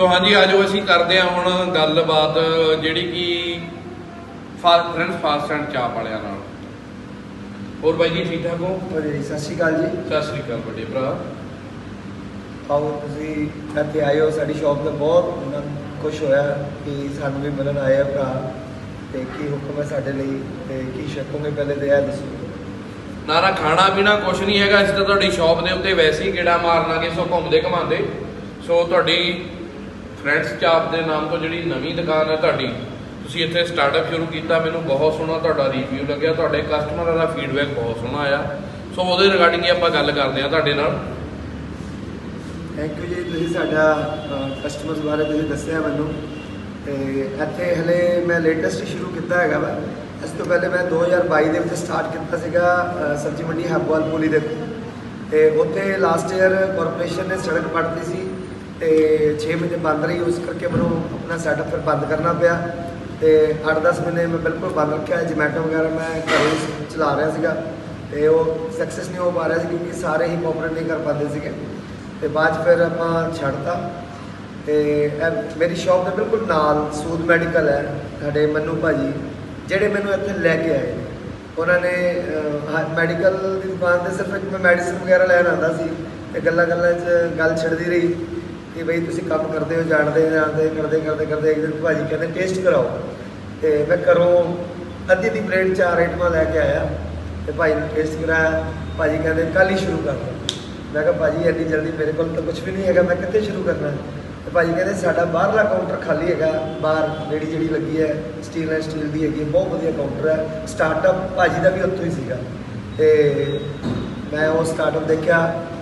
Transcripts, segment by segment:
ਸੋ ਹਾਂਜੀ ਆਜੋ ਅਸੀਂ ਕਰਦੇ ਹਾਂ ਹੁਣ ਗੱਲਬਾਤ ਜਿਹੜੀ ਕਿ fast friends fast and chaap ਵਾਲਿਆਂ ਨਾਲ। ਹੋਰ ਬਾਈ ਜੀ ਠੀਕ ਠਾਕ ਹੋ? ਜੀ ਸਤਿ ਸ਼੍ਰੀ ਅਕਾਲ ਜੀ। ਸਤਿ ਸ੍ਰੀ ਅਕਾਲ ਵੱਡੇ ਭਰਾ। ਆਓ ਤੁਸੀਂ ਇੱਥੇ ਹੋ ਸਾਡੀ ਸ਼ਾਪ ਤੇ ਬਹੁਤ ਖੁਸ਼ ਹੋਇਆ ਕਿ ਸਾਨੂੰ ਵੀ ਮਿਲਣ ਆਏ ਆ ਭਰਾ। ਤੇ ਕੀ ਹੁਕਮ ਹੈ ਸਾਡੇ ਲਈ ਤੇ ਕੀ ਸ਼ੱਕੋਗੇ ਪਹਿਲੇ ਤੇ ਇਹ ਦੱਸੋ। ਨਾਰਾ ਖਾਣਾ ਪੀਣਾ ਕੁਛ ਨਹੀਂ ਹੈਗਾ ਅਸੀਂ ਤਾਂ ਤੁਹਾਡੀ ਸ਼ਾਪ ਦੇ ਉੱਤੇ ਵੈਸੇ ਹੀ ਗੇੜਾ ਮਾਰਨਾਗੇ ਸੋ ਘੁੰਮਦੇ ਘਮਾਉਂਦੇ। ਸੋ ਤੁਹਾਡੀ ਫਰੈਂਡਸ ਚਾਪ ਦੇ ਨਾਮ ਤੋਂ ਜਿਹੜੀ ਨਵੀਂ ਦੁਕਾਨ ਹੈ ਤੁਹਾਡੀ, ਤੁਸੀਂ ਇੱਥੇ ਸਟਾਰਟਅਪ ਸ਼ੁਰੂ ਕੀਤਾ, ਮੈਨੂੰ ਬਹੁਤ ਸੋਹਣਾ ਤੁਹਾਡਾ ਰਿਵਿਊ ਲੱਗਿਆ, ਤੁਹਾਡੇ ਕਸਟਮਰਾਂ ਦਾ ਫੀਡਬੈਕ ਬਹੁਤ ਸੋਹਣਾ ਆਇਆ। ਸੋ ਉਹਦੇ ਰਿਗਾਰਡਿੰਗ ਹੀ ਆਪਾਂ ਗੱਲ ਕਰਦੇ ਹਾਂ ਤੁਹਾਡੇ ਨਾਲ। ਥੈਂਕ ਯੂ ਜੀ, ਤੁਸੀਂ ਸਾਡਾ ਕਸਟਮਰਸ ਬਾਰੇ ਤੁਸੀਂ ਦੱਸਿਆ ਮੈਨੂੰ। ਤੇ ਇੱਥੇ ਹਲੇ ਮੈਂ ਲੇਟੈਸਟ ਸ਼ੁਰੂ ਕੀਤਾ ਹੈਗਾ ਵਾ। ਇਸ ਤੋਂ ਪਹਿਲੇ ਮੈਂ 2022 ਦੇ ਵਿੱਚ ਸਟਾਰਟ ਕੀਤਾ ਸੀਗਾ ਸਬਜ਼ੀ ਮੰਡੀ ਹੱਬਵਾਲ ਪੁਲੀ ਦੇ ਕੋਲ। ਤੇ ਉੱਥੇ ਲਾਸਟ ਈਅਰ ਕਾਰਪੋਰੇਸ਼ਨ ਨੇ ਸੜਕ ਪੱਟਤੀ ਸੀ। ਤੇ 6 ਮਹੀਨੇ ਬੰਦ ਰਹੀ, ਉਸ ਕਰਕੇ ਮੈਨੂੰ ਆਪਣਾ ਸੈਟਅਪ ਫਿਰ ਬੰਦ ਕਰਨਾ ਪਿਆ ਤੇ 8-10 ਮਹੀਨੇ ਮੈਂ ਬਿਲਕੁਲ ਬੰਦ ਰੱਖਿਆ ਜਮੈਟੋ ਵਗੈਰਾ ਮੈਂ ਘਰੇ ਚਲਾ ਰਿਹਾ ਸੀਗਾ ਤੇ ਉਹ ਸਕਸੈਸ ਨਹੀਂ ਹੋ ਪਾ ਰਿਹਾ ਸੀ ਕਿਉਂਕਿ ਸਾਰੇ ਹੀ ਕੋਆਪਰੇਟ ਨਹੀਂ ਕਰ ਪਾਉਂਦੇ ਸੀਗੇ ਤੇ ਬਾਅਦ 'ਚ ਫਿਰ ਆਪਾਂ ਛੱਡਤਾ ਤੇ ਇਹ ਮੇਰੀ ਸ਼ਾਪ ਦੇ ਬਿਲਕੁਲ ਨਾਲ ਸੂਦ ਮੈਡੀਕਲ ਹੈ, ਸਾਡੇ ਮੰਨੂ ਭਾਜੀ, ਜਿਹੜੇ ਮੈਨੂੰ ਇੱਥੇ ਲੈ ਕੇ ਆਏ, ਉਹਨਾਂ ਨੇ ਮੈਡੀਕਲ ਦੀ ਦੁਕਾਨ ਤੇ ਸਿਰਫ ਇੱਕ ਮੈਂ ਮੈਡੀਸਿਨ ਵਗੈਰਾ ਲੈਣ ਆਉਂਦਾ ਸੀ ਤੇ ਗੱਲਾਂ ਗੱਲਾਂ 'ਚ ਗੱਲ ਛਿੜਦੀ ਰਹੀ ਕਿ ਬਈ ਤੁਸੀਂ ਕੰਮ ਕਰਦੇ ਹੋ ਜਾਣਦੇ ਜਾਣਦੇ ਕਰਦੇ ਕਰਦੇ ਕਰਦੇ ਇੱਕ ਦਿਨ ਭਾਜੀ ਕਹਿੰਦੇ ਟੇਸਟ ਕਰਾਓ। ਤੇ ਮੈਂ ਘਰੋਂ ਅੱਧੀ ਦੀ ਪਲੇਟ ਚਾਰ ਆਈਟਮਾਂ ਲੈ ਕੇ ਆਇਆ ਤੇ ਭਾਈ ਨੇ ਟੇਸਟ ਕਰਾਇਆ। ਭਾਜੀ ਕਹਿੰਦੇ ਕੱਲ ਹੀ ਸ਼ੁਰੂ ਕਰ ਦੋ ਮੈਂ ਕਿਹਾ ਭਾਜੀ ਇੰਨੀ ਜਲਦੀ ਮੇਰੇ ਕੋਲ ਤਾਂ ਕੁਝ ਵੀ ਨਹੀਂ ਹੈਗਾ ਮੈਂ ਕਿੱਥੇ ਸ਼ੁਰੂ ਕਰਨਾ ਤੇ ਭਾਜੀ ਕਹਿੰਦੇ ਸਾਡਾ ਬਾਹਰਲਾ ਕਾਊਂਟਰ ਖਾਲੀ ਹੈਗਾ ਬਾਹਰ ਜਿਹੜੀ ਜਿਹੜੀ ਲੱਗੀ ਹੈ ਸਟੀਲ ਐਂਡ ਸਟੀਲ ਦੀ ਹੈਗੀ ਹੈ, ਬਹੁਤ ਵਧੀਆ ਕਾਊਂਟਰ ਹੈ। ਸਟਾਰਟਅਪ ਭਾਜੀ ਦਾ ਵੀ ਉੱਥੋਂ ਹੀ ਸੀਗਾ। ਤੇ ਮੈਂ ਉਹ ਸਟਾਰਟਅਪ ਦੇਖਿਆ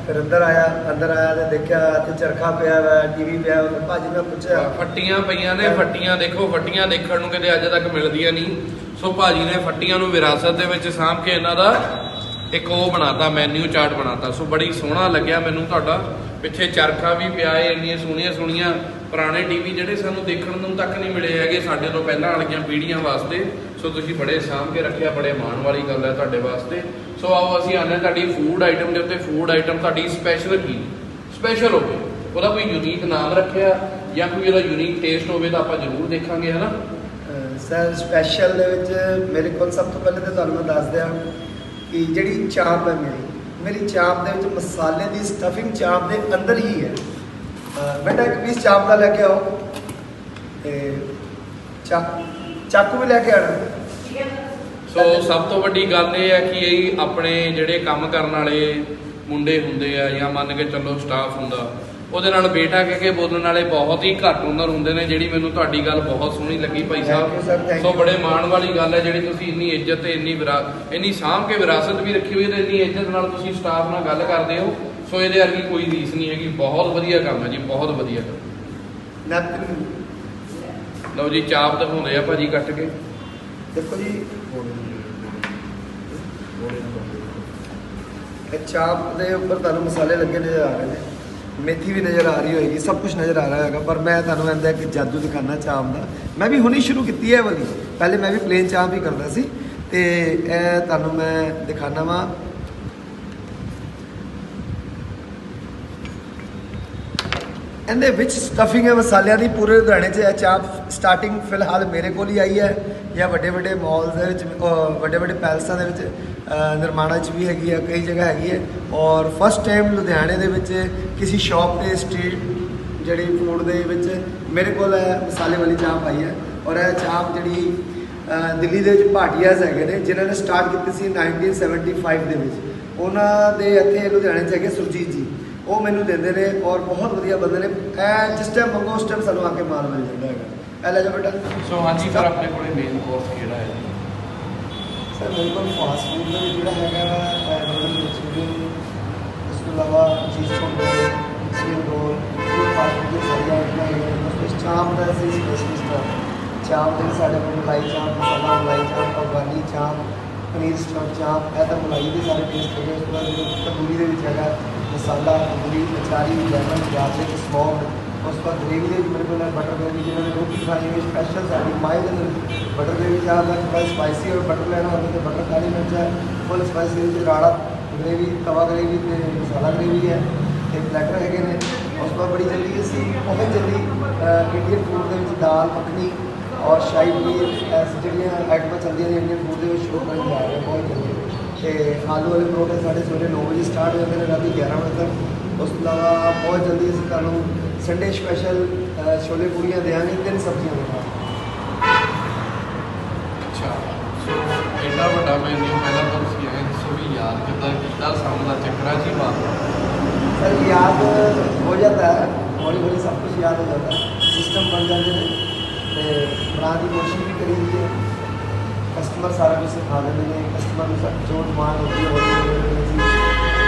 ਫਿਰ ਅੰਦਰ ਆਇਆ ਅੰਦਰ ਆਇਆ ਤੇ ਦੇਖਿਆ ਤੇ ਚਰਖਾ ਪਿਆ ਵਾ, ਟੀਵੀ ਪਿਆ ਵਾ ਭਾਜੀ ਮੈਂ ਪੁੱਛਿਆ। ਫੱਟੀਆਂ ਪਈਆਂ ਨੇ, ਫੱਟੀਆਂ ਦੇਖੋ, ਫੱਟੀਆਂ ਦੇਖਣ ਨੂੰ ਕਿਤੇ ਅੱਜ ਤੱਕ ਮਿਲਦੀਆਂ ਨਹੀਂ। ਸੋ ਭਾਜੀ ਨੇ ਫੱਟੀਆਂ ਨੂੰ ਵਿਰਾਸਤ ਦੇ ਵਿੱਚ ਸਾਂਭ ਕੇ ਇਹਨਾਂ ਦਾ ਇੱਕ ਉਹ ਬਣਾਤਾ ਮੈਨੂ ਚਾਰਟ ਬਣਾਤਾ। ਸੋ ਬੜੀ ਸੋਹਣਾ ਲੱਗਿਆ ਮੈਨੂੰ ਤੁਹਾਡਾ। ਪਿੱਛੇ ਚਰਖਾ ਵੀ ਪਿਆ ਏ, ਇੰਨੀਆਂ ਸੋਹਣੀਆਂ ਸੋਹਣੀਆਂ ਪੁਰਾਣੇ ਟੀਵੀ ਜਿਹੜੇ ਸਾਨੂੰ ਦੇਖਣ ਨੂੰ ਤੱਕ ਨਹੀਂ ਮਿਲੇ ਹੈਗੇ, ਸਾਡੇ ਤੋਂ ਪਹਿਲਾਂ ਵਾਲੀਆਂ ਪੀੜ੍ਹੀਆਂ ਵਾਸਤੇ। ਸੋ ਤੁਸੀਂ ਬੜੇ ਸਾਂਭ ਕੇ ਰੱਖਿਆ, ਬੜੇ ਮਾਣ ਵਾਲੀ ਗੱਲ ਹੈ ਤੁਹਾਡੇ ਵਾਸਤੇ। ਸੋ ਆਓ ਅਸੀਂ ਆਨੇ ਤੁਹਾਡੀ ਫੂਡ ਆਈਟਮ ਦੇ ਉੱਤੇ। ਫੂਡ ਆਈਟਮ ਤੁਹਾਡੀ ਸਪੈਸ਼ਲ ਕੀ? ਸਪੈਸ਼ਲ ਹੋਵੇ। ਉਹਦਾ ਕੋਈ ਯੂਨੀਕ ਨਾਮ ਰੱਖਿਆ ਜਾਂ ਕੋਈ ਉਹਦਾ ਯੂਨੀਕ ਟੇਸਟ ਹੋਵੇ ਤਾਂ ਆਪਾਂ ਜ਼ਰੂਰ ਦੇਖਾਂਗੇ, ਹਨਾ? ਸਰ ਸਪੈਸ਼ਲ ਦੇ ਵਿੱਚ ਮੇਰੇ ਕੋਲ ਸਭ ਤੋਂ ਪਹਿਲੇ ਤਾਂ ਤੁਹਾਨੂੰ ਮੈਂ ਦੱਸ ਦਿਆਂ ਕਿ ਜਿਹੜੀ ਚਾਪ ਹੈ ਮੇਰੀ ਮੇਰੀ ਚਾਪ ਦੇ ਵਿੱਚ ਮਸਾਲੇ ਦੀ ਸਟਫਿੰਗ ਚਾਪ ਦੇ ਅੰਦਰ ਹੀ ਹੈ। ਅਹ, ਬੇਟਾ ਇੱਕ ਪੀਸ ਚਾਪ ਦਾ ਲੈ ਕੇ ਆਓ। ਤੇ ਚਾ ਚਾਕੂ ਵੀ ਲੈ ਕੇ ਆਣਾ। ਸੋ ਸਭ ਤੋਂ ਵੱਡੀ ਗੱਲ ਇਹ ਹੈ ਕਿ ਇਹ ਆਪਣੇ ਜਿਹੜੇ ਕੰਮ ਕਰਨ ਵਾਲੇ ਮੁੰਡੇ ਹੁੰਦੇ ਆ ਜਾਂ ਮੰਨ ਕੇ ਚੱਲੋ ਸਟਾਫ ਹੁੰਦਾ ਉਹਦੇ ਨਾਲ ਬੇਟਾ ਕਹਿ ਕੇ ਬੋਲਣ ਵਾਲੇ ਬਹੁਤ ਹੀ ਘੱਟ ਉਮਰ ਹੁੰਦੇ ਨੇ ਜਿਹੜੀ ਮੈਨੂੰ ਤੁਹਾਡੀ ਗੱਲ ਬਹੁਤ ਸੋਹਣੀ ਲੱਗੀ ਭਾਈ ਸਾਹਿਬ। ਸੋ. ਬੜੇ ਮਾਣ ਵਾਲੀ ਗੱਲ ਹੈ ਜਿਹੜੀ ਤੁਸੀਂ ਇੰਨੀ ਇੱਜ਼ਤ ਤੇ ਇੰਨੀ ਇੰਨੀ ਸਾਂਭ ਕੇ ਵਿਰਾਸਤ ਵੀ ਰੱਖੀ ਹੋਈ ਤੇ ਇੰਨੀ ਇੱਜ਼ਤ ਨਾਲ ਤੁਸੀਂ ਸਟਾਫ ਨਾਲ ਗੱਲ ਕਰਦੇ ਹੋ। ਸੋ ਇਹਦੇ ਵਰਗੀ ਕੋਈ ਰੀਸ ਨਹੀਂ ਹੈਗੀ। ਬਹੁਤ ਵਧੀਆ ਕੰਮ ਹੈ ਜੀ ਬਹੁਤ ਵਧੀਆ ਕੰਮ। ਨੈਪਕਿਨ ਲਓ ਜੀ, ਚਾਪ ਦਿਖਾਉਂਦੇ ਆ ਭਾਜੀ ਕੱਟ ਕੇ। ਦੇਖੋ ਜੀ, ਇਹ ਚਾਪ ਦੇ ਉੱਪਰ ਤੁਹਾਨੂੰ ਮਸਾਲੇ ਲੱਗੇ ਨਜ਼ਰ ਆ ਰਹੇ ਨੇ। ਮੇਥੀ ਵੀ ਨਜ਼ਰ ਆ ਰਹੀ ਹੋਏਗੀ, ਸਭ ਕੁਝ ਨਜ਼ਰ ਆ ਰਿਹਾ ਹੋਏਗਾ ਪਰ ਮੈਂ ਤੁਹਾਨੂੰ ਇਹਦਾ ਇੱਕ ਜਾਦੂ ਦਿਖਾਣਾ ਚਾਪ ਦਾ ਮੈਂ ਵੀ ਹੁਣੀ ਸ਼ੁਰੂ ਕੀਤੀ ਹੈ ਇਹ ਵਾਲੀ। ਪਹਿਲੇ ਮੈਂ ਵੀ ਪਲੇਨ ਚਾਪ ਹੀ ਕਰਦਾ ਸੀ, ਤੇ ਇਹ ਤੁਹਾਨੂੰ ਮੈਂ ਦਿਖਾਣਾ ਵਾਂ। ਇਹਦੇ ਵਿੱਚ ਸਟਫਿੰਗ ਹੈ, ਮਸਾਲਿਆਂ ਦੀ ਪੂਰੇ ਲੁਧਿਆਣੇ 'ਚ ਇਹ ਚਾਹ ਸਟਾਰਟਿੰਗ ਫਿਲਹਾਲ ਮੇਰੇ ਕੋਲ ਹੀ ਆਈ ਹੈ। ਜਾਂ ਵੱਡੇ ਵੱਡੇ ਮਾਲਸ ਦੇ ਵਿੱਚ, ਅਹ, ਵੱਡੇ ਵੱਡੇ ਪੈਲਸਾਂ ਦੇ ਵਿੱਚ, ਅਹ, ਨਿਰਮਾਣਾ 'ਚ ਵੀ ਹੈਗੀ ਹੈ, ਕਈ ਜਗ੍ਹਾ ਹੈਗੀ ਹੈ। ਔਰ ਫਸਟ ਟਾਈਮ ਲੁਧਿਆਣੇ ਦੇ ਵਿੱਚ ਕਿਸੇ ਸ਼ਾਪ ਤੇ ਸਟਰੀਟ ਜਿਹੜੀ ਫੂਡ ਦੇ ਵਿੱਚ ਮੇਰੇ ਕੋਲ ਇਹ ਮਸਾਲੇ ਵਾਲੀ ਚਾਹ ਆਈ ਹੈ। ਔਰ ਇਹ ਚਾਹ ਜਿਹੜੀ ਦਿੱਲੀ ਦੇ ਵਿੱਚ ਭਾਟੀਆਸ ਹੈਗੇ ਨੇ, ਜਿਨ੍ਹਾਂ ਨੇ ਸਟਾਰਟ ਕੀਤੀ ਸੀ 1975 ਦੇ ਵਿੱਚ। ਉਹਨਾਂ ਦੇ ਇੱਥੇ ਲੁਧਿਆਣੇ 'ਚ ਹੈਗੇ ਸੁਰਜੀਤ ਜੀ। ਉਹ ਮੈਨੂੰ ਦਿੰਦੇ ਨੇ ਔਰ ਬਹੁਤ ਵਧੀਆ ਬੰਦੇ ਨੇ। ਐ ਜਿਸ ਟਾਈਮ ਮੰਗੋ ਉਸ ਟਾਈਮ ਸਾਨੂੰ ਆ ਕੇ ਮਾਲ ਮਿਲ ਜਾਂਦਾ ਹੈਗਾ। ਐ ਲੈ ਜਾ ਬੇਟਾ। ਸੋ ਹਾਂਜੀ ਫਿਰ ਆਪਣੇ ਕੋਲੇ ਮੇਨ ਕੋਰਸ ਕਿਹੜਾ ਹੈ ਸਰ ਮੇਰੇ ਕੋਲ ਫਾਸਟ ਫੂਡ ਦਾ ਜਿਹੜਾ ਹੈਗਾ ਵਾ ਨੂਡਲ ਮਨਚੂਰੀਅਨ ਇਸ ਤੋਂ ਇਲਾਵਾ ਚੀਜ਼ ਕੋਲ ਚੀਜ਼ ਰੋਲ ਇਹ ਫਾਸਟ ਫੂਡ ਦੇ ਸਾਰੀਆਂ ਆਈਟਮਾਂ ਹੈਗੀਆਂ ਨੇ। ਉਸ ਵਿੱਚ ਚਾਪ ਦਾ ਅਸੀਂ ਸਪੈਸ਼ਲਿਸਟ ਹਾਂ। ਚਾਪ ਦੇ ਸਾਡੇ ਕੋਲ ਮਲਾਈ ਚਾਪ ਮਸਾਲਾ ਮਲਾਈ ਚਾਪ ਅਫਗਾਨੀ ਚਾਪ ਪਨੀਰ ਸਟਫ ਚਾਪ ਇਹ ਤਾਂ ਮਲਾਈ ਦੇ ਸਾਰੇ ਟੇਸਟ ਹੈਗੇ ਉਸ ਤੋਂ ਬਾਅਦ ਜਿਹੜਾ ਤੰਦੂਰੀ ਦੇ ਵਿੱਚ ਹੈਗਾ। Masala tandoori achari lemon garlic smoke ਉਸ ਤੋਂ ਬਾਅਦ ਗ੍ਰੇਵੀ ਦੇ ਵਿੱਚ ਮੇਰੇ ਕੋਲ ਬਟਰ ਗ੍ਰੇਵੀ ਜਿਹਨਾਂ ਨੇ ਰੋਟੀ ਖਾਣੀ ਹੋਈ ਸਪੈਸ਼ਲ ਸਾਡੀ ਮਾਈ ਦੇ ਅੰਦਰ ਬਟਰ ਗ੍ਰੇਵੀ ਚਾਹ ਦਾ ਬੜਾ ਸਪਾਈਸੀ ਔਰ ਬਟਰ ਲੈਣਾ ਹੋਵੇ ਤਾਂ ਬਟਰ ਕਾਲੀ ਮਿਰਚ ਹੈ ਫੁੱਲ ਸਪਾਈਸੀ ਵਿੱਚ ਰਾੜਾ ਗ੍ਰੇਵੀ ਤਵਾ ਗ੍ਰੇਵੀ ਤੇ ਮਸਾਲਾ ਗ੍ਰੇਵੀ ਹੈ, ਤੇ ਪਲੈਟਰ ਹੈਗੇ ਨੇ। ਉਸ ਤੋਂ ਬਾਅਦ ਬੜੀ ਜਲਦੀ ਅਸੀਂ, ਬਹੁਤ ਜਲਦੀ ਇੰਡੀਅਨ ਫੂਡ ਦੇ ਵਿੱਚ ਦਾਲ, ਮੱਖਣੀ ਔਰ ਸ਼ਾਹੀ ਪਨੀਰ ਐਸ ਜਿਹੜੀਆਂ ਆਈਟਮਾਂ ਚੱਲਦੀਆਂ ਨੇ ਇੰਡੀਅਨ ਫੂਡ ਦੇ ਵਿੱਚ ਸ਼ੁਰੂ ਕਰਨ ਜਾ ਰਹੇ ਬਹੁਤ ਜਲਦੀ। ਤੇ ਆਲੂ ਵਾਲੇ ਪਰੌਂਠੇ ਸਾਡੇ ਸਵੇਰੇ 9 ਵਜੇ ਸਟਾਰਟ ਹੋ ਜਾਂਦੇ ਨੇ ਰਾਤੀ 11 ਵਜੇ ਤੱਕ। ਉਸ ਤੋਂ ਇਲਾਵਾ ਬਹੁਤ ਜਲਦੀ ਅਸੀਂ ਤੁਹਾਨੂੰ ਸੰਡੇ ਸਪੈਸ਼ਲ ਛੋਲੇ ਪੂਰੀਆਂ ਦੇਵਾਂਗੇ ਤਿੰਨ ਸਬਜ਼ੀਆਂ ਦੇ ਨਾਲ। ਅੱਛਾ ਸੋ ਇੰਨਾ ਵੱਡਾ ਮੈਨੂੰ ਪਹਿਲਾਂ ਤੁਸੀਂ ਇਹ ਦੱਸੋ ਯਾਦ ਕਿੱਦਾਂ ਕੀਤਾ ਸਾਨੂੰ ਦਾ ਚੱਕਰਾ ਜੀ ਬਾਤ ਸਰ ਯਾਦ ਹੋ ਜਾਂਦਾ ਹੈ ਹੌਲੀ ਹੌਲੀ ਸਭ ਕੁਝ ਯਾਦ ਹੋ ਜਾਂਦਾ ਸਿਸਟਮ ਬਣ ਜਾਂਦੇ ਨੇ ਤੇ ਬਣਾ ਦੀ ਕੋਸ਼ਿਸ਼ ਵੀ ਕਰੀਦੀ ਹੈ। ਕਸਟਮਰ ਸਾਰਾ ਕੁਝ ਸਿਖਾ ਦਿੰਦੇ ਨੇ ਕਸਟਮਰ ਨੂੰ ਸਭ ਜੋ ਡਿਮਾਂਡ ਹੁੰਦੀ ਹੈ, ਉਹ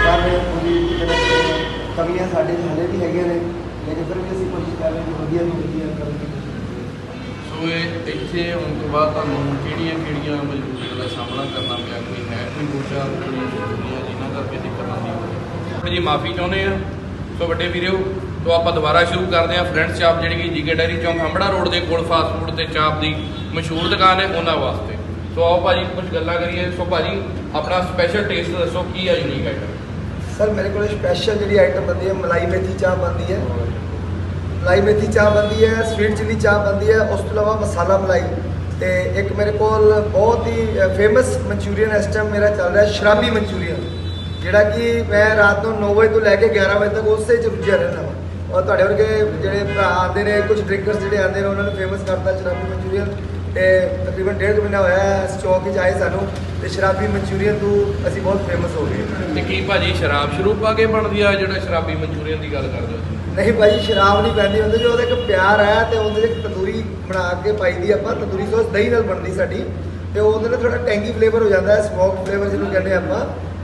ਕਰ ਰਹੇ ਪੂਰੀ ਮਿਹਨਤ ਕਮੀਆਂ ਸਾਡੇ ਹਲੇ ਵੀ ਹੈਗੀਆਂ ਨੇ, ਲੇਕਿਨ ਫਿਰ ਵੀ ਅਸੀਂ ਕੋਸ਼ਿਸ਼ ਕਰ ਰਹੇ ਹਾਂ ਵਧੀਆ ਨੂੰ ਵਧੀਆ ਕਰਨ ਦੀ ਸੋ ਇਹ ਇੱਥੇ ਹੁਣ ਤੋਂ ਬਾਅਦ ਤੁਹਾਨੂੰ ਕਿਹੜੀਆਂ ਕਿਹੜੀਆਂ ਮਜਬੂਰੀਆਂ ਦਾ ਸਾਹਮਣਾ ਕਰਨਾ ਪਿਆ? ਕੋਈ ਹੈ ਕੋਈ ਮੋਟਾ ਕੋਈ ਮਜਬੂਰੀਆਂ ਜਿਨ੍ਹਾਂ ਕਰਕੇ ਦਿੱਕਤ ਆਉਂਦੀ ਹੋਵੇ? ਜੀ, ਮਾਫੀ ਚਾਹੁੰਦੇ ਆ ਸੋ ਵੱਡੇ ਵੀਰੋ ਤੋਂ ਆਪਾਂ ਦੁਬਾਰਾ ਸ਼ੁਰੂ ਕਰਦੇ ਹਾਂ। ਫਰੈਂਡਸ ਚਾਪ ਜਿਹੜੀ ਕਿ ਜੀਕੇ ਡੈਰੀ ਚੌਂਕ, ਹੰਬੜਾ ਰੋਡ ਦੇ ਕੋਲ ਫਾਸਟ ਫੂਡ ਤੇ ਚਾਪ ਦੀ ਮਸ਼ਹੂਰ ਦੁਕਾਨ ਹੈ, ਉਹਨਾਂ ਵਾਸਤੇ। ਸੋ ਆਓ ਭਾਜੀ ਕੁਝ ਗੱਲਾਂ ਕਰੀਏ। ਸੋ ਭਾਜੀ, ਆਪਣਾ ਸਪੈਸ਼ਲ ਟੇਸਟ ਦੱਸੋ, ਕੀ ਹੈ ਯੂਨੀਕ ਆਈਟਮ ਸਰ, ਮੇਰੇ ਕੋਲ ਸਪੈਸ਼ਲ ਜਿਹੜੀ ਆਈਟਮ ਬਣਦੀ ਹੈ, ਮਲਾਈ ਮੇਥੀ ਚਾਹ ਬਣਦੀ ਹੈ। ਮਲਾਈ ਮੇਥੀ ਚਾਹ ਬਣਦੀ ਹੈ ਸਵੀਟ ਚਿੱਲੀ ਚਾਹ ਬਣਦੀ ਹੈ, ਉਸ ਤੋਂ ਇਲਾਵਾ ਮਸਾਲਾ ਮਲਾਈ। ਤੇ ਇੱਕ ਮੇਰੇ ਕੋਲ ਬਹੁਤ ਹੀ ਫੇਮਸ ਮਨਚੂਰੀਅਨ ਇਸ ਟਾਈਮ ਮੇਰਾ ਚੱਲ ਰਿਹਾ ਸ਼ਰਾਬੀ ਮਨਚੂਰੀਅਨ ਜਿਹੜਾ ਕਿ ਮੈਂ ਰਾਤ ਨੂੰ 9 ਵਜੇ ਤੋਂ ਲੈ ਕੇ 11 ਵਜੇ ਤੱਕ ਉਸੇ ਚ ਰੁੱਝਿਆ ਰਹਿੰਦਾ ਹਾਂ ਔਰ ਤੁਹਾਡੇ ਵਰਗੇ ਜਿਹੜੇ ਭਰਾ ਆਉਂਦੇ ਨੇ ਕੁਝ ਡਰਿੰਕਰਸ ਜਿਹੜੇ ਆਉਂਦੇ ਨੇ, ਉਹਨਾਂ ਨੂੰ ਫੇਮਸ ਕਰਤਾ ਸ਼ਰਾਬੀ ਮਨਚੂਰੀਅਨ ਤੇ ਤਕਰੀਬਨ ਡੇਢ ਕੁ ਮਹੀਨਾ ਹੋਇਆ ਹੈ ਇਸ ਚੌਕ ਵਿੱਚ ਆਏ ਸਾਨੂੰ ਤੇ ਸ਼ਰਾਬੀ ਮਨਚੂਰੀਅਨ ਤੋਂ ਅਸੀਂ ਬਹੁਤ ਫੇਮਸ ਹੋ ਗਏ ਤੇ ਕੀ ਭਾਜੀ ਸ਼ਰਾਬ ਸ਼ੁਰੂ ਪਾ ਕੇ ਬਣਦੀ ਆ ਜਿਹੜਾ ਸ਼ਰਾਬੀ ਮਨਚੂਰੀਅਨ ਦੀ ਗੱਲ ਕਰਦੇ ਹੋ? ਨਹੀਂ ਭਾਈ ਸ਼ਰਾਬ ਨਹੀਂ ਪੈਂਦੀ ਉਹਦੇ 'ਚ ਉਹਦਾ ਇੱਕ ਪਿਆਰ ਹੈ ਤੇ ਉਹਦੇ 'ਚ ਇੱਕ ਤੰਦੂਰੀ ਬਣਾ ਕੇ ਪਾਈਦੀ ਆਪਾਂ ਤੰਦੂਰੀ ਸੌਸ ਦਹੀਂ ਨਾਲ ਬਣਦੀ ਸਾਡੀ ਤੇ ਉਹਦੇ ਨਾਲ ਥੋੜਾ ਟੈਂਗੀ ਫਲੇਵਰ ਹੋ ਜਾਂਦਾ ਹੈ ਸਮੋਕ ਫਲੇਵਰ ਜਿਹਨੂੰ ਕਹਿੰਦੇ ਆਪਾਂ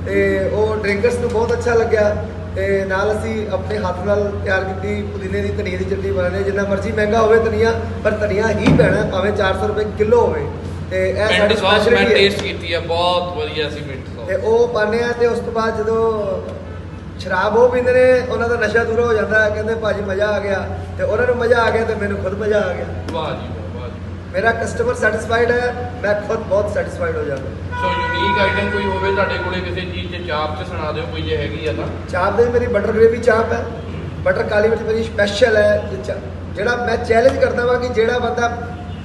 ਤੇ ਉਹ ਡਰਿੰਕਰਸ ਨੂੰ ਬਹੁਤ ਅੱਛਾ ਲੱਗਿਆ ਤੇ ਨਾਲ ਅਸੀਂ ਆਪਣੇ ਹੱਥ ਨਾਲ ਤਿਆਰ ਕੀਤੀ ਪੁਦੀਨੇ ਦੀ ਧਨੀਏ ਦੀ ਚਟਨੀ ਬਣਾਉਂਦੇ। ਜਿੰਨਾ ਮਰਜ਼ੀ ਮਹਿੰਗਾ ਹੋਵੇ ਧਨੀਆ ਪਰ ਧਨੀਆ ਹੀ ਪੈਣਾ ਭਾਵੇਂ 400 ਰੁਪਏ ਕਿਲੋ ਹੋਵੇ। ਤੇ ਇਹ ਸਾਡੀ ਸੌਸ ਮੈਂ। ਟੇਸਟ ਕੀਤੀ ਆ ਬਹੁਤ ਵਧੀਆ ਸੀ ਮਿੰਟ ਤੇ ਸੌਸ ਉਹ ਪਾਉਂਦੇ ਆ ਤੇ ਉਸ ਤੋਂ ਬਾਅਦ ਜਦੋਂ ਸ਼ਰਾਬ ਉਹ ਪੀਂਦੇ ਨੇ ਉਹਨਾਂ ਦਾ ਨਸ਼ਾ ਦੂਰ ਹੋ ਜਾਂਦਾ ਕਹਿੰਦੇ ਭਾਜੀ ਮਜ਼ਾ ਆ ਗਿਆ। ਤੇ ਉਹਨਾਂ ਨੂੰ ਮਜ਼ਾ ਆ ਗਿਆ ਤੇ ਮੈਨੂੰ ਖੁਦ ਮਜ਼ਾ ਆ ਗਿਆ। ਵਾਹ ਜੀ ਵਾਹ, ਵਾਹ ਜੀ। ਮੇਰਾ ਕਸਟਮਰ ਸੈਟੀਸਫਾਈਡ ਹੈ ਮੈਂ ਖੁਦ ਬਹੁਤ ਸੈਟੀਸਫਾਈਡ ਹੋ ਜਾਂਦਾ। ਸੋ ਯੂਨੀਕ ਆਈਟਮ ਕੋਈ ਹੋਵੇ ਤੁਹਾਡੇ ਕੋਲੇ ਕਿਸੇ ਚੀਜ਼ 'ਚ ਚਾਪ 'ਚ ਸੁਣਾ ਦਿਓ ਕੋਈ ਜੇ ਹੈਗੀ ਆ ਤਾਂ। ਚਾਪ ਦੇ ਮੇਰੀ ਬਟਰ ਗ੍ਰੇਵੀ ਚਾਪ ਹੈ। ਬਟਰ ਕਾਲੀ ਮਿਰਚ ਮੇਰੀ ਸਪੈਸ਼ਲ ਹੈ। ਜਿਹੜਾ ਮੈਂ ਚੈਲੰਜ ਕਰਦਾ ਵਾਂ ਕਿ ਜਿਹੜਾ ਬੰਦਾ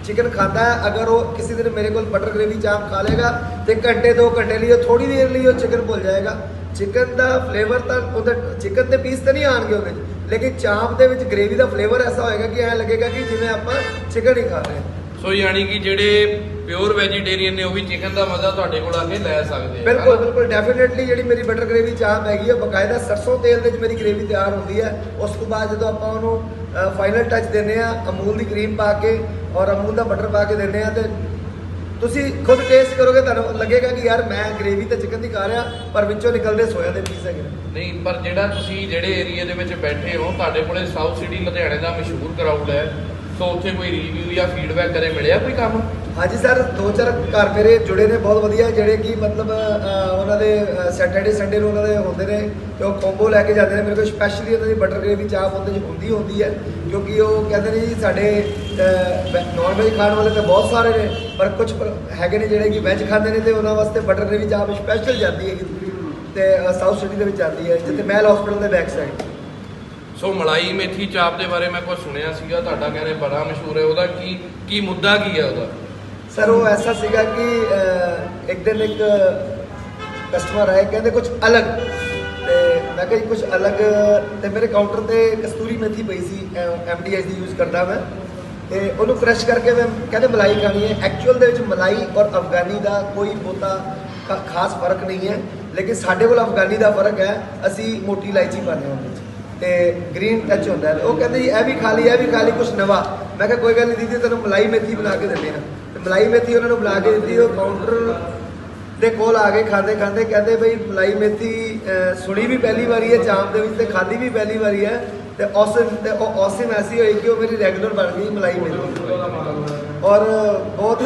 ਚਿਕਨ ਖਾਂਦਾ ਹੈ ਅਗਰ ਉਹ ਕਿਸੇ ਦਿਨ ਮੇਰੇ ਕੋਲ ਬਟਰ ਗ੍ਰੇਵੀ ਚਾਪ ਖਾ ਲੇਗਾ ਤੇ ਘੰਟੇ ਦੋ ਘੰਟੇ ਲਈ ਉਹ ਥੋੜੀ ਦੇਰ ਲਈ ਉਹ ਚਿਕਨ ਭੁੱਲ ਜਾਏਗਾ। ਚਿਕਨ ਦਾ ਫਲੇਵਰ ਤਾਂ ਉਹਦਾ ਚਿਕਨ ਦੇ ਪੀਸ ਤਾਂ ਨਹੀਂ ਆਣਗੇ ਉਹਦੇ ਲੇਕਿਨ ਚਾਪ ਦੇ ਵਿੱਚ ਗ੍ਰੇਵੀ ਦਾ ਫਲੇਵਰ ਐਸਾ ਹੋਏਗਾ ਕਿ ਐਂ ਲੱਗੇਗਾ ਕਿ ਜਿਵੇਂ ਆਪਾਂ ਚਿਕਨ ਹੀ ਖਾ ਰਹੇ ਹਾਂ। ਸੋ ਯਾਨੀ ਕਿ ਜਿਹੜੇ ਪਿਓਰ ਵੈਜੀਟੇਰੀਅਨ ਨੇ ਉਹ ਵੀ ਚਿਕਨ ਦਾ ਮਜ਼ਾ ਤੁਹਾਡੇ ਕੋਲ ਆ ਕੇ ਲੈ ਸਕਦੇ ਆ ਬਿਲਕੁਲ? ਬਿਲਕੁਲ ਡੈਫੀਨਿਟਲੀ ਜਿਹੜੀ ਮੇਰੀ ਬਟਰ ਗ੍ਰੇਵੀ ਚਾਪ ਹੈਗੀ ਹੈ ਬਕਾਇਦਾ ਸਰਸੋਂ ਤੇਲ ਦੇ ਵਿੱਚ ਮੇਰੀ ਗ੍ਰੇਵੀ ਤਿਆਰ ਹੁੰਦੀ ਹੈ ਉਸ ਤੋਂ ਬਾਅਦ ਜਦੋਂ ਆਪਾਂ ਉਹਨੂੰ ਫਾਈਨਲ ਟੱਚ ਦਿੰਦੇ ਆ ਅਮੂਲ ਦੀ ਕਰੀਮ ਪਾ ਕੇ ਔਰ ਅਮੂਲ ਦਾ ਬਟਰ ਪਾ ਕੇ ਦਿੰਦੇ ਆ ਤੇ ਤੁਸੀਂ ਖੁਦ ਟੇਸਟ ਕਰੋਗੇ ਤੁਹਾਨੂੰ ਲੱਗੇਗਾ ਕਿ ਯਾਰ ਮੈਂ ਗ੍ਰੇਵੀ ਤਾਂ ਚਿਕਨ ਦੀ ਖਾ ਰਿਹਾ ਪਰ ਵਿੱਚੋਂ ਨਿਕਲਦੇ ਸੋਇਆ ਦੇ ਪੀਸ ਹੈਗੇ। ਨਹੀਂ ਪਰ ਜਿਹੜਾ ਤੁਸੀਂ ਜਿਹੜੇ ਏਰੀਆ ਦੇ ਵਿੱਚ ਬੈਠੇ ਹੋ ਤੁਹਾਡੇ ਕੋਲੇ ਸਾਊਥ ਸਿਟੀ ਲੁਧਿਆਣੇ ਦਾ ਮਸ਼ਹੂਰ ਕਰਾਊਡ ਹੈ ਸੋ ਉੱਥੇ ਕੋਈ ਰਿਵਿਊ ਜਾਂ ਫੀਡਬੈਕ ਕਰੇ ਮਿਲਿਆ ਕੋਈ ਕੰਮ? ਹਾਂਜੀ ਸਰ ਦੋ ਚਾਰ ਘਰ ਮੇਰੇ ਜੁੜੇ ਨੇ, ਬਹੁਤ ਵਧੀਆ, ਜਿਹੜੇ ਕਿ ਮਤਲਬ ਉਹਨਾਂ ਦੇ ਸੈਟਰਡੇ ਸੰਡੇ ਨੂੰ ਉਹਨਾਂ ਦੇ ਹੁੰਦੇ ਨੇ, ਤੇ ਉਹ ਕੰਬੋ ਲੈ ਕੇ ਜਾਂਦੇ ਨੇ। ਮੇਰੇ ਕੋਲ ਸਪੈਸ਼ਲੀ ਉਹਨਾਂ ਦੀ ਬਟਰ ਗ੍ਰੇਵੀ ਚਾਪ ਉਹਦੇ 'ਚ ਹੁੰਦੀ ਹੁੰਦੀ ਹੈ, ਕਿਉਂਕਿ ਉਹ ਕਹਿੰਦੇ ਨੇ ਜੀ, ਸਾਡੇ ਨਾਨ ਵੈਜ ਖਾਣ ਵਾਲੇ ਤਾਂ ਬਹੁਤ ਸਾਰੇ ਨੇ, ਪਰ ਕੁਝ ਹੈਗੇ ਨੇ ਜਿਹੜੇ ਕਿ ਵੈਜ ਖਾਂਦੇ ਨੇ, ਤੇ ਉਹਨਾਂ ਵਾਸਤੇ ਬਟਰ ਗ੍ਰੇਵੀ ਚਾਪ ਸਪੈਸ਼ਲ ਜਾਂਦੀ ਹੈਗੀ। ਤੇ ਸਾਊਥ ਸਿਟੀ ਦੇ ਵਿੱਚ ਜਾਂਦੀ ਹੈ, ਜਿੱਥੇ ਮਹਿਲ ਹਸਪੀਟਲ ਦੇ ਬੈਕ ਸਾਈਡ ਸੋ ਮਲਾਈ ਮੇਥੀ ਚਾਪ ਦੇ ਬਾਰੇ ਮੈਂ ਕੁਝ ਸੁਣਿਆ ਸੀਗਾ, ਤੁਹਾਡਾ ਕਹਿੰਦੇ ਬੜਾ ਮਸ਼ਹੂਰ ਹੈ। ਉਹਦਾ ਕੀ ਕੀ ਮੁੱਦਾ ਕੀ ਹੈ ਉਹਦਾ? ਸਰ, ਉਹ ਐਸਾ ਸੀਗਾ ਕਿ ਇੱਕ ਦਿਨ ਇੱਕ ਕਸਟਮਰ ਆਏ, ਕਹਿੰਦੇ ਕੁਝ ਅਲੱਗ। ਤੇ ਮੈਂ ਕਿਹਾ ਜੀ ਕੁਝ ਅਲੱਗ ਤੇ ਮੇਰੇ ਕਾਊਂਟਰ ਤੇ ਕਸਤੂਰੀ ਮੇਥੀ ਪਈ ਸੀ ਐਮਡੀਐਸ ਦੀ ਯੂਜ਼ ਕਰਦਾ ਮੈਂ। ਤੇ ਉਹਨੂੰ ਕ੍ਰਸ਼ ਕਰਕੇ ਮੈਂ ਕਹਿੰਦੇ ਮਲਾਈ ਖਾਣੀ ਹੈ। ਐਕਚੁਅਲ ਦੇ ਵਿੱਚ ਮਲਾਈ ਔਰ ਅਫਗਾਨੀ ਦਾ ਕੋਈ ਬਹੁਤਾ ਖਾਸ ਫ਼ਰਕ ਨਹੀਂ ਹੈ। ਲੇਕਿਨ ਸਾਡੇ ਕੋਲ ਅਫਗਾਨੀ ਦਾ ਫ਼ਰਕ ਹੈ, ਅਸੀਂ ਮੋਟੀ ਇਲਾਇਚੀ ਪਾਉਂਦੇ ਹਾਂ ਉਹਦੇ ਵਿੱਚ। ਤੇ ਗ੍ਰੀਨ ਟੱਚ ਹੁੰਦਾ ਉਹ ਕਹਿੰਦੇ ਜੀ, ਇਹ ਵੀ ਖਾ ਲਈ, ਇਹ ਵੀ ਖਾ ਲਈ ਕੁਝ ਨਵਾਂ। ਮੈਂ ਕਿਹਾ, ਕੋਈ ਗੱਲ ਨਹੀਂ ਦੀਦੀ, ਤੈਨੂੰ ਮਲਾਈ ਮੇਥੀ ਬਣਾ ਕੇ ਦਿੰਦੇ ਆ। ਤੇ ਮਲਾਈ ਮੇਥੀ ਉਹਨਾਂ ਨੂੰ ਬੁਲਾ ਕੇ ਦਿੱਤੀ, ਉਹ ਕਾਊਂਟਰ ਦੇ ਕੋਲ ਆ ਕੇ ਖਾਂਦੇ ਖਾਂਦੇ। ਕਹਿੰਦੇ ਬਈ, ਮਲਾਈ ਮੇਥੀ ਸੁਣੀ ਵੀ ਪਹਿਲੀ ਵਾਰੀ ਹੈ ਚਾਂਪ ਦੇ ਵਿੱਚ ਤੇ ਖਾਧੀ ਵੀ ਪਹਿਲੀ ਵਾਰੀ ਹੈ। ਤੇ ਔਸਮ, ਤੇ ਉਹ ਔਸਮ ਐਸੀ ਹੋਈ ਕਿ ਉਹ ਮੇਰੀ ਰੈਗੂਲਰ ਬਣ ਗਈ ਮਲਾਈ ਮੇਥੀ। ਔਰ ਬਹੁਤ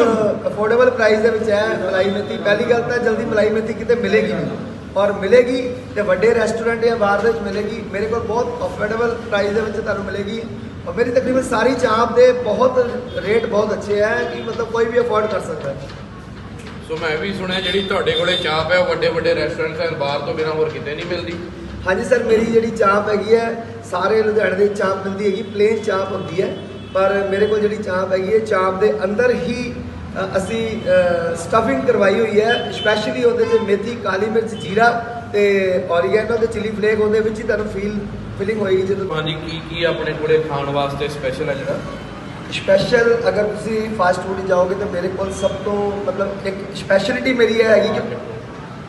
ਅਫੋਰਡੇਬਲ ਪ੍ਰਾਈਸ ਦੇ ਵਿੱਚ ਹੈ ਮਲਾਈ ਮੇਥੀ। ਪਹਿਲੀ ਗੱਲ ਤਾਂ ਜਲਦੀ ਮਲਾਈ ਮੇਥੀ ਕਿਤੇ ਮਿਲੇਗੀ ਨਹੀਂ ਔਰ ਮਿਲੇਗੀ ਤੇ ਵੱਡੇ ਰੈਸਟੋਰੈਂਟ ਜਾਂ ਬਾਰ ਦੇ ਵਿੱਚ ਮਿਲੇਗੀ। ਮੇਰੇ ਕੋਲ ਬਹੁਤ ਅਫੋਰਡੇਬਲ ਪ੍ਰਾਈਸ ਦੇ ਵਿੱਚ ਤੁਹਾਨੂੰ ਮਿਲੇਗੀ। ਔਰ ਮੇਰੀ ਤਕਰੀਬਨ ਸਾਰੀ ਚਾਂਪ ਦੇ ਬਹੁਤ ਰੇਟ ਬਹੁਤ ਅੱਛੇ ਹੈ ਕਿ ਮਤਲਬ ਕੋਈ ਵੀ ਅਫੋਰਡ ਕਰ ਸਕਦਾ ਹੈ। ਸੋ ਮੈਂ ਵੀ ਸੁਣਿਆ ਜਿਹੜੀ ਤੁਹਾਡੇ ਕੋਲੇ ਚਾਪ ਹੈ ਉਹ ਵੱਡੇ ਵੱਡੇ ਰੈਸਟੋਰੈਂਟਸ ਐਂਡ ਬਾਰ ਤੋਂ ਬਿਨਾਂ ਹੋਰ ਕਿਤੇ ਨਹੀਂ ਮਿਲਦੀ। ਹਾਂਜੀ ਸਰ ਮੇਰੀ ਜਿਹੜੀ ਚਾਪ ਹੈਗੀ ਹੈ ਸਾਰੇ ਲੁਧਿਆਣੇ ਦੀ ਚਾਪ ਮਿਲਦੀ ਹੈਗੀ ਪਲੇਨ ਚਾਪ ਹੁੰਦੀ ਹੈ। ਪਰ ਮੇਰੇ ਕੋਲ ਜਿਹੜੀ ਚਾਪ ਹੈਗੀ ਹੈ ਚਾਪ ਦੇ ਅੰਦਰ ਹੀ ਅਸੀਂ ਸਟਫਿੰਗ ਕਰਵਾਈ ਹੋਈ ਹੈ ਸਪੈਸ਼ਲੀ ਉਹਦੇ 'ਚ ਮੇਥੀ ਕਾਲੀ ਮਿਰਚ ਜੀਰਾ ਤੇ ਔਰੀਗੈਨੋ ਤੇ ਚਿਲੀ ਫਲੇਕ ਉਹਦੇ ਵਿੱਚ ਹੀ ਤੁਹਾਨੂੰ ਫੀਲ ਫੀਲਿੰਗ ਹੋਏਗੀ ਜਦੋਂ ਹਾਂਜੀ ਕੀ ਕੀ ਆਪਣੇ ਕੋਲੇ ਖਾਣ ਵਾਸਤੇ ਸਪੈਸ਼ਲ ਹੈ ਜਿਹੜਾ? ਸਪੈਸ਼ਲ ਅਗਰ ਤੁਸੀਂ ਫਾਸਟ ਫੂਡ ਜਾਓਗੇ ਤਾਂ ਮੇਰੇ ਕੋਲ ਸਭ ਤੋਂ ਮਤਲਬ ਇੱਕ ਸਪੈਸ਼ਲਿਟੀ ਮੇਰੀ ਇਹ ਹੈਗੀ ਕਿ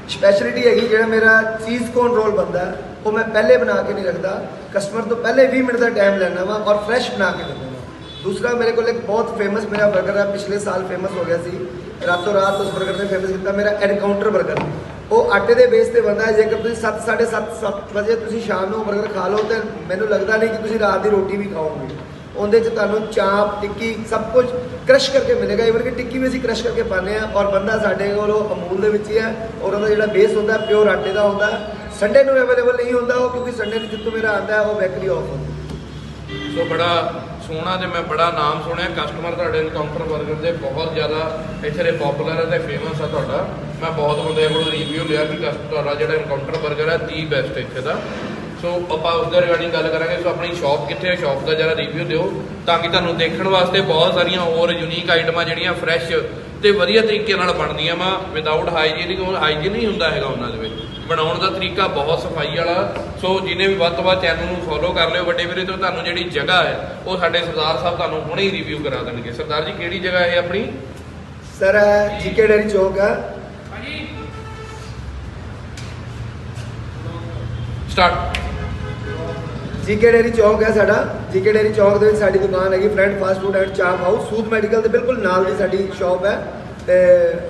ਸਪੈਸ਼ਲਿਟੀ ਹੈਗੀ ਜਿਹੜਾ ਮੇਰਾ ਚੀਜ਼ ਕੋਨ ਰੋਲ ਬੰਦਾ ਉਹ ਮੈਂ ਪਹਿਲੇ ਬਣਾ ਕੇ ਨਹੀਂ ਰੱਖਦਾ। ਕਸਟਮਰ ਤੋਂ ਪਹਿਲੇ 20 ਮਿੰਟ ਦਾ ਟਾਈਮ ਲੈਣਾ ਵਾ ਔਰ ਫਰੈਸ਼ ਬਣਾ ਕੇ ਦਿੰਦਾ। ਦੂਸਰਾ ਮੇਰੇ ਕੋਲ ਇੱਕ ਬਹੁਤ ਫੇਮਸ ਮੇਰਾ 버ਗਰ ਹੈ, ਪਿਛਲੇ ਸਾਲ ਫੇਮਸ ਹੋ ਗਿਆ ਸੀ। ਰਾਤੋਂ ਰਾਤ ਉਸ 버ਗਰ ਨੇ ਫੇਮਸ ਕੀਤਾ, ਮੇਰਾ ਐਨਕਾਊਂਟਰ 버ਗਰ ਉਹ ਆਟੇ ਦੇ ਬੇਸ ਤੇ ਬਣਦਾ ਹੈ, ਜੇਕਰ ਤੁਸੀਂ 7 7:30 7 ਵਜੇ ਤੁਸੀਂ ਸ਼ਾਮ ਨੂੰ 버ਗਰ ਖਾ ਲਓ, ਤੇ ਮੈਨੂੰ ਲੱਗਦਾ ਨਹੀਂ ਕਿ ਤੁਸੀਂ ਰਾਤ ਦੀ ਰੋਟੀ ਵੀ ਖਾਓਗੇ। ਉਹਦੇ 'ਚ ਤੁਹਾਨੂੰ ਚਾਪ, ਟਿੱਕੀ, ਸਭ ਕੁਝ ਕ੍ਰਸ਼ ਕਰਕੇ ਮਿਲੇਗਾ। ਇਵਨ ਕਿ ਟਿੱਕੀ ਵੀ ਅਸੀਂ ਕ੍ਰਸ਼ ਕਰਕੇ ਪਾਣੇ ਆ ਔਰ ਬੰਦਾ ਸਾਡੇ ਕੋਲ ਉਹ ਅਮੂਲ ਦੇ ਵਿੱਚ ਹੀ ਹੈ, ਔਰ ਉਹਦਾ ਜਿਹੜਾ ਬੇਸ ਹੁੰਦਾ ਪਿਓਰ ਆਟੇ ਦਾ ਹੁੰਦਾ ਸੰਡੇ ਨੂੰ ਅਵੇਲੇਬਲ ਨਹੀਂ ਹੁੰਦਾ ਉਹ, ਕਿਉਂਕਿ ਸੰਡੇ ਨੂੰ ਜਿੱਤੋਂ ਮੇਰਾ ਆਂਦਾ ਉਹ ਬੈਕਰੀ ਆਫ ਹੁੰਦੀ ਸੋ ਬੜਾ ਸੋਹਣਾ ਤੇ ਮੈਂ ਬੜਾ ਨਾਮ ਸੁਣਿਆ। ਕਸਟਮਰ ਤੁਹਾਡੇ ਇਨਕਾਊਂਟਰ 버ਗਰ ਦੇ ਬਹੁਤ ਜ਼ਿਆਦਾ ਇੱਥੇ ਦੇ ਪਪੂਲਰ ਹੈ ਤੇ ਫੇਮਸ ਆ ਤੁਹਾਡਾ। ਮੈਂ ਬਹੁਤ ਬੰਦਿਆਂ ਕੋਲੋਂ ਰਿਵਿਊ ਲਿਆ ਕਿ ਕਸਟ ਤੁਹਾਡਾ ਜਿਹੜਾ ਇਨਕਾਊਂਟਰ 버ਗਰ ਹੈ ਦੀ ਬੈਸਟ ਇੱਥੇ ਦਾ। ਸੋ ਆਪਾਂ ਉਸ ਦੇ ਰਿਗਾਰਡਿੰਗ ਗੱਲ ਕਰਾਂਗੇ। ਸੋ ਆਪਣੀ ਸ਼ਾਪ ਕਿੱਥੇ ਹੈ? ਸ਼ਾਪ ਦਾ ਜਰਾ ਰਿਵਿਊ ਦਿਓ। ਤਾਂ ਕਿ ਤੁਹਾਨੂੰ ਦੇਖਣ ਵਾਸਤੇ ਬਹੁਤ ਸਾਰੀਆਂ ਹੋਰ ਯੂਨੀਕ ਆਈਟਮਾਂ ਜਿਹੜੀਆਂ ਫਰੈਸ਼ ਤੇ ਵਧੀਆ ਤਰੀਕੇ ਨਾਲ ਬਣਦੀਆਂ ਵਾ ਵਿਦਆਊਟ ਹਾਈਜੀਨਿਕ ਹਾਈਜੀਨ ਨਹੀਂ ਹੁੰਦਾ ਹੈਗਾ ਉਹਨਾਂ ਦੇ ਵਿੱਚ। ਬਣਾਉਣ ਦਾ ਤਰੀਕਾ ਬਹੁਤ ਸਫ਼ਾਈ ਵਾਲਾ। ਸੋ ਜਿਹਨੇ ਵੀ ਵੱਧ ਤੋਂ ਵੱਧ ਚੈਨਲ ਨੂੰ ਫੋਲੋ ਕਰ ਲਿਓ ਵੱਡੇ ਵੀਰੇ ਤੋਂ ਤੁਹਾਨੂੰ ਜਿਹੜੀ ਜਗ੍ਹਾ ਹੈ ਉਹ ਸਾਡੇ ਸਰਦਾਰ ਸਾਹਿਬ ਤੁਹਾਨੂੰ ਹੁਣੇ ਹੀ ਰਿਵਿਊ ਕਰਾ ਦੇਣਗੇ। ਸਰਦਾਰ ਜੀ ਕਿਹੜੀ ਜਗ੍ਹਾ ਹੈ ਆਪਣੀ? ਸਰ ਜੀਕੇ ਡੈਰੀ ਚੌਕ ਹੈ ਸਟਾਰਟ ਜੀਕੇ ਡੇਰੀ ਚੌਂਕ ਹੈ ਸਾਡਾ। ਜੀਕੇ ਡੇਰੀ ਚੌਕ ਦੇ ਵਿੱਚ ਸਾਡੀ ਦੁਕਾਨ ਹੈਗੀ friend fast food and chaap house Sood medical ਦੇ ਬਿਲਕੁਲ ਨਾਲ ਦੀ ਸਾਡੀ ਸ਼ਾਪ ਹੈ। ਤੇ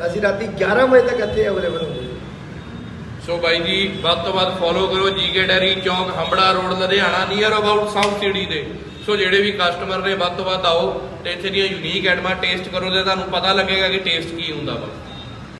ਅਸੀਂ ਰਾਤੀ 11 ਵਜੇ ਤੱਕ ਇੱਥੇ ਅਵੇਲੇਬਲ ਹੁੰਦੇ ਹਾਂ। ਸੋ ਬਾਈ ਜੀ, ਵੱਧ ਤੋਂ ਵੱਧ ਫੋਲੋ ਕਰੋ GK dairy Chowk, Hambran road, Ludhiana near about south city ਦੇ। ਸੋ ਜਿਹੜੇ ਵੀ ਕਸਟਮਰ ਨੇ ਵੱਧ ਤੋਂ ਵੱਧ ਆਓ, ਤੇ ਇੱਥੇ ਦੀਆਂ ਯੂਨੀਕ ਐਟਮਾਂ ਟੇਸਟ ਕਰੋ ਤੇ ਤੁਹਾਨੂੰ ਪਤਾ ਲੱਗੇਗਾ ਕਿ ਟੇਸਟ ਕੀ ਹੁੰਦਾ ਵਾ।